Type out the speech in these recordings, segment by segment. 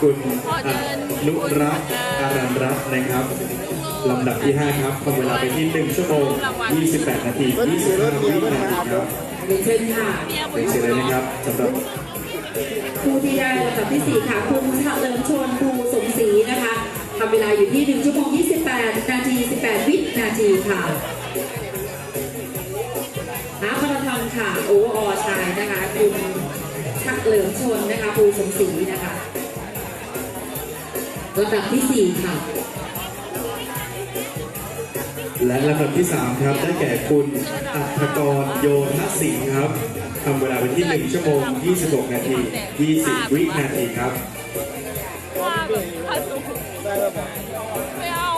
คุณอนุรักษ์อารันรัตน์นะครับลำดับที่ 5 ครับทำเวลาไปที่ 1 ชั่วโมง 28 นาที25วินาทีครับเรียนเชิญค่ะเป็นเชิญเลยนะครับสำหรับผู้ที่ได้ลำดับที่ 4 ค่ะ คุณเฉลิมชนภูสมศรีนะคะทำเวลาอยู่ที่ 1 ชั่วโมง 28 นาที 18 วินาทีค่ะฮาล์ฟมาราธอนค่ะ โอเวอร์ออชายนะคะ คุณเฉลิมชนนะคะภูสมศรีนะคะ ลำดับที่ 4 ค่ะ และลำดับที่ 3 ครับ ได้แก่คุณอัธกรโยนสิงห์ครับทำเวลาไปที่ 1 ชั่วโมง 26 นาที 20 วินาทีครับว่าแบบพันสุไม่เอา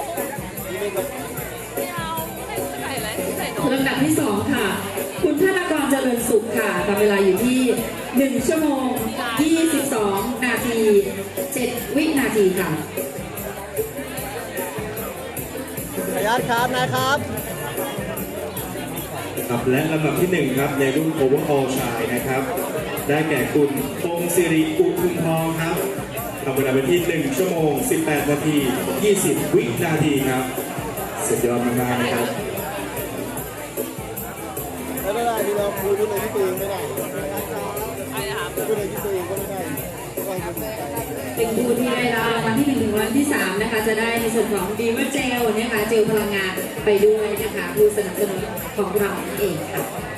ไม่เอาให้ใส่อะไรใส่นมลำดับที่ 2 ค่ะ คุณธนกรเจริญสุขค่ะทำเวลาอยู่ที่ 1 ชั่วโมง 22นาที 7 วินาทีค่ะขออนุญาตครับนะครับครับและลำดับที่ 1 ครับในรุ่น Overall ชายนะครับ ได้แก่คุณพงศิริอุทุมทองครับทำเวลาไปที่ 1 ชั่วโมง 18 นาที 20 วินาทีครับ สุดยอดมากๆนะครับไม่เป็นไรที่เราคุยด้วยเลยที่ตัวเองไม่ได้ไอ้ครับพูดเลยที่ตัวเองก็ไม่ได้ต้องคนอื่น เป็นผู้ที่ได้รับรางวัลที่หนึ่งวันที่3นะคะ จะได้ในส่วนของดีว่าเจลนะคะเจลพลังงานไปด้วยนะคะผู้สนับสนุนของเราเองค่ะ